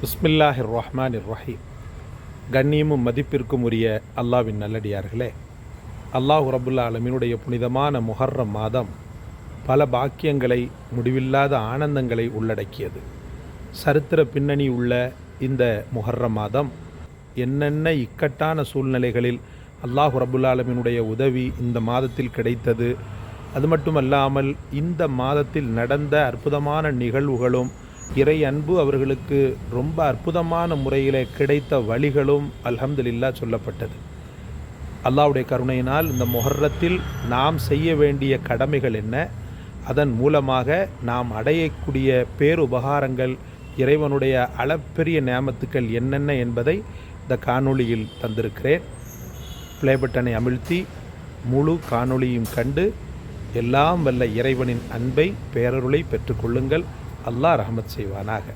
பிஸ்மில்லாஹிர் ரஹ்மான் ரஹீம் கண்ணியமும் மதிப்பிற்கும் உரிய அல்லாவின் நல்லடியார்களே அல்லாஹு ரபுல்லா அலமினுடைய புனிதமான முஹர்ரம் மாதம் பல பாக்கியங்களை முடிவில்லாத ஆனந்தங்களை உள்ளடக்கியது. சரித்திர பின்னணி உள்ள இந்த முஹர்ரம் மாதம் என்னென்ன இக்கட்டான சூழ்நிலைகளில் அல்லாஹு ரபுல்லாலமினுடைய உதவி இந்த மாதத்தில் கிடைத்தது. அது மட்டுமல்லாமல் இந்த மாதத்தில் நடந்த அற்புதமான நிகழ்வுகளும் இறை அன்பு அவர்களுக்கு ரொம்ப அற்புதமான முறையில் கிடைத்த வழிகளும் அல்ஹம்துலில்லா சொல்லப்பட்டது. அல்லாஹ்வுடைய கருணையினால் இந்த மொஹரத்தில் நாம் செய்ய வேண்டிய கடமைகள் என்ன? அதன் மூலமாக நாம் அடையக்கூடிய பேருபகாரங்கள் இறைவனுடைய அளப்பெரிய நேமத்துக்கள் என்னென்ன என்பதை இந்த காணொளியில் தந்திருக்கிறேன். ப்ளே பட்டனை அமிழ்த்தி முழு காணொளியும் கண்டு எல்லாம் வல்ல இறைவனின் அன்பை பேரருளை பெற்றுக்கொள்ளுங்கள். அல்லாஹ் ரஹமத் செய்வானாக.